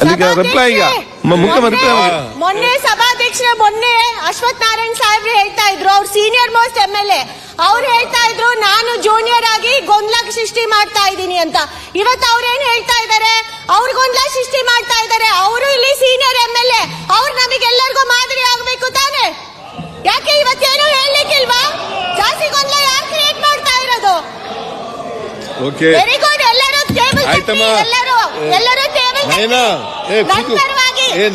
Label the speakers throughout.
Speaker 1: ಅಲ್ಲಿಗೆ ರಿಪ್ಲೈ ಈಗ. ಮುಖ್ಯಮಂತ್ರಿ
Speaker 2: ಮೊನ್ನೆ- ಸಭಾಧ್ಯಕ್ಷ ಸಭಾಧ್ಯಕ್ಷರ ಮೊನ್ನೆ ಅಶ್ವಥ್ ನಾರಾಯಣ್ ಸಾಹೇಬ್ರು ಹೇಳ್ತಾ ಇದ್ರು ಅವ್ರು senior most M L A ಅವ್ರು ಹೇಳ್ತಾ ಇದ್ರು ನಾನು ಜೂನಿಯರ್ ಆಗಿ ಗೊಂದಲ ಸೃಷ್ಟಿ ಮಾಡ್ತಾ ಇದ್ದೀನಿ ಅಂತ. ಇವತ್ತು ಅವ್ರೇನ್ ಹೇಳ್ತಾ ಇದಾರೆ? ಅವ್ರು ಗೊಂದಲ ಸೃಷ್ಟಿ ಮಾಡ್ತಾ ಇದ್ದಾರೆ ಅವರು ಇಲ್ಲಿ ಸೀನಿಯರ್ ಎಂ ಎಲ್ ಎ ಅವ್ರು ನಮಗೆಲ್ಲರಿಗೂ ಮಾದರಿ ಆಗ್ಬೇಕು ತಾನೆ? ಯಾಕೆ ಇವತ್ತೇನು ಹೇಳಲಿಕ್ಕಿಲ್ವಾ? ಜಾಸ್ತಿ ಗೊಂದಲ ಯಾಕೆ ಕ್ರಿಯೇಟ್ ಮಾಡ್ತಾ ಇರೋದು? ವೆರಿ
Speaker 3: ಆಯ್ತಮ್ಮ.
Speaker 2: ಎಲ್ಲರೂ ಎಲ್ಲರೂ ಟೇಬಲ್
Speaker 3: ನಯನಾ. ಏ. ಏ.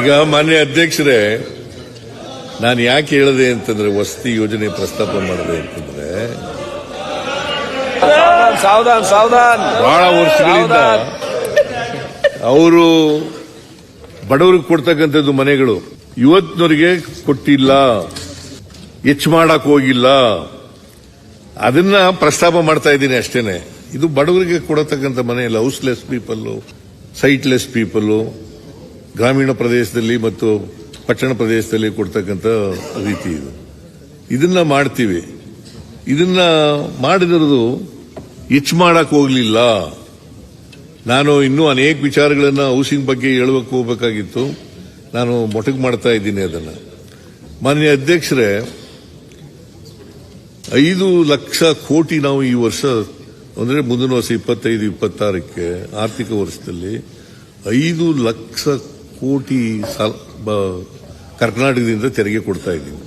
Speaker 3: ಈಗ ಮಾನ್ಯ ಅಧ್ಯಕ್ಷರೇ ನಾನು ಯಾಕೆ ಹೇಳಿದೆ ಅಂತಂದ್ರೆ ವಸತಿ ಯೋಜನೆ ಪ್ರಸ್ತಾಪ ಮಾಡಿದೆ ಅಂತಂದ್ರೆ
Speaker 1: ಸಾವಧಾನ್ ಸಾವಧಾನ್
Speaker 3: ಬಹಳ ವರ್ಷಗಳಿಂದ ಅವರು ಬಡವರಿಗೆ ಕೊಡ್ತಕ್ಕಂಥದ್ದು ಮನೆಗಳು. ಇವತ್ತಿನವರಿಗೆ ಕೊಟ್ಟಿಲ್ಲ. ಹೆಚ್ಚು ಮಾಡಕ್ ಹೋಗಿಲ್ಲ. ಅದನ್ನ ಪ್ರಸ್ತಾಪ ಮಾಡ್ತಾ ಇದ್ದೀನಿ ಅಷ್ಟೇನೆ. ಇದು ಬಡವರಿಗೆ ಕೊಡತಕ್ಕಂಥ ಮನೆಯಲ್ಲ ಹೌಸ್ಲೆಸ್ ಪೀಪಲ್ ಸೈಟ್ಲೆಸ್ ಪೀಪಲ್ ಗ್ರಾಮೀಣ ಪ್ರದೇಶದಲ್ಲಿ ಮತ್ತು ಪಟ್ಟಣ ಪ್ರದೇಶದಲ್ಲಿ ಕೊಡ್ತಕ್ಕಂಥ ರೀತಿ ಇದು. ಇದನ್ನ ಮಾಡ್ತೀವಿ. ಇದನ್ನ ಮಾಡಿದ್ರದು ಹೆಚ್ಚು ಮಾಡಕ್ ಹೋಗ್ಲಿಲ್ಲ. ನಾನು ಇನ್ನೂ ಅನೇಕ ವಿಚಾರಗಳನ್ನು ಹೌಸಿಂಗ್ ಬಗ್ಗೆ ಹೇಳಬೇಕು ಹೋಗಬೇಕಾಗಿತ್ತು. ನಾನು ಮೊಟಕು ಮಾಡ್ತಾ ಇದ್ದೀನಿ ಅದನ್ನ. ಮಾನ್ಯ ಅಧ್ಯಕ್ಷರೇ ಐದು ಲಕ್ಷ ಕೋಟಿ ನಾವು ಈ ವರ್ಷ, ಅಂದ್ರೆ ಮುಂದಿನ ವರ್ಷ ಇಪ್ಪತ್ತೈದು, ಇಪ್ಪತ್ತಾರಕ್ಕೆ, ಆರ್ಥಿಕ ವರ್ಷದಲ್ಲಿ ಐದು ಲಕ್ಷ ಕೋಟಿ ಸಾಲ ಕರ್ನಾಟಕದಿಂದ ತೆರಿಗೆ ಕೊಡ್ತಾ ಇದ್ದೀವಿ.